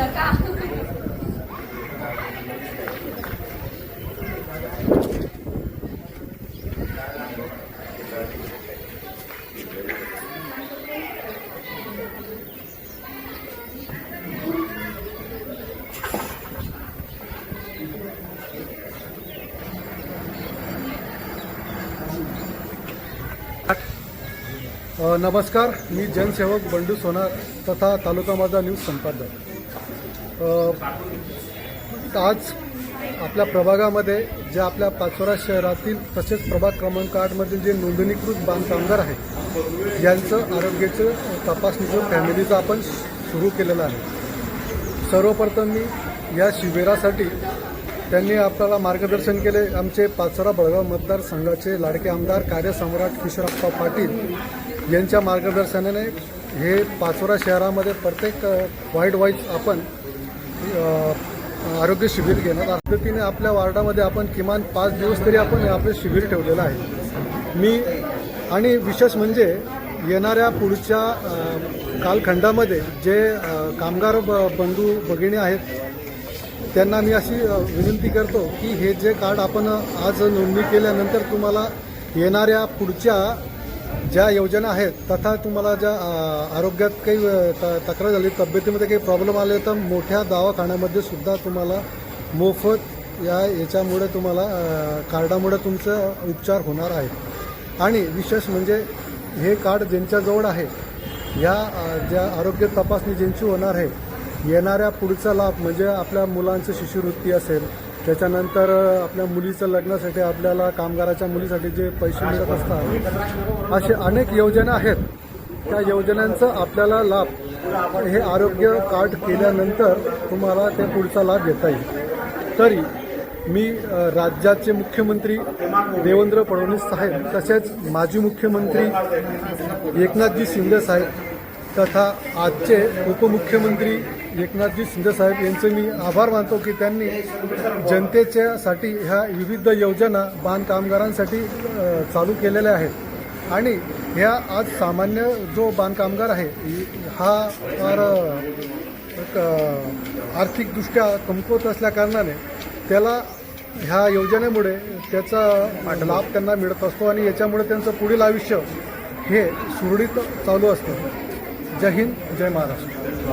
नका. नमस्कार. मी जनसेवक बंडू सोनार तथा तालुका माझा न्यूज संपादक. आज आपल्या प्रभागामध्ये जे आपल्या पाचोरा शहरातील तसेच प्रभाग क्रमांक आठमधील जे नोंदणीकृत बांधकामगार आहेत यांचं आरोग्याचं तपासणीचं फॅमिलीचं आपण सुरू केलेलं आहे. सर्वप्रथम मी या शिबिरासाठी त्यांनी आपल्याला मार्गदर्शन केले. आमचे पाचोरा बळगाव मतदारसंघाचे लाडके आमदार कार्यसम्राट किशोरप्पा पाटील यांच्या मार्गदर्शनाने हे पाचोरा शहरामध्ये प्रत्येक अ, वाईड वाईज आपण आरोग्य शिबिर घेणार पद्धतीने आपल्या वार्डामध्ये आपण किमान पाच दिवस तरी आपण आपलं आपले शिबिर ठेवलेलं आहे. मी आणि विशेष म्हणजे येणाऱ्या पुढच्या कालखंडामध्ये जे कामगार ब- बंधू भगिनी आहेत त्यांना मी अशी विनंती करतो की हे जे कार्ड आपण आज नोंदणी केल्यानंतर तुम्हाला येणाऱ्या पुढच्या ज्या योजना आहेत तथा तुम्हाला ज्या आरोग्यात काही त- तक्रार झाली तब्येतीमध्ये काही प्रॉब्लेम आले तर मोठ्या दवाखान्यामध्ये सुद्धा तुम्हाला मोफत या याच्यामुळे तुम्हाला कार्डामुळे तुमचं उपचार होणार आहे. आणि विशेष म्हणजे हे कार्ड ज्यांच्याजवळ आहे या ज्या आरोग्य तपासणी ज्यांची होणार आहे येणाऱ्या पुढचा लाभ म्हणजे आपल्या मुलांचं शिष्यवृत्ती असेल त्याच्यानंतर आपल्या मुलीचं लग्नासाठी आपल्याला कामगाराच्या मुलीसाठी जे पैसे मिळत असतात असे अनेक योजना आहेत. त्या योजनांचा आपल्याला लाभ हे आरोग्य कार्ड केल्यानंतर तुम्हाला ते पुढचा लाभ घेता येईल. तरी मी राज्याचे मुख्यमंत्री देवेंद्र फडणवीस साहेब तसेच माजी मुख्यमंत्री एकनाथजी शिंदे साहेब तथा आजचे उपमुख्यमंत्री एकनाथजी शिंदे साहेब यांचे मी आभार मानतो की त्यांनी जनतेच्यासाठी ह्या विविध योजना बांधकामगारांसाठी चालू केलेल्या आहेत. आणि ह्या आज सामान्य जो बांधकामगार आहे हा फार आर्थिकदृष्ट्या कमकुवत असल्याकारणाने त्याला ह्या योजनेमुळे त्याचा लाभ त्यांना मिळत असतो आणि याच्यामुळे त्यांचं पुढील आयुष्य हे सुरळीत चालू असतं. जय हिंद जय महाराष्ट्र.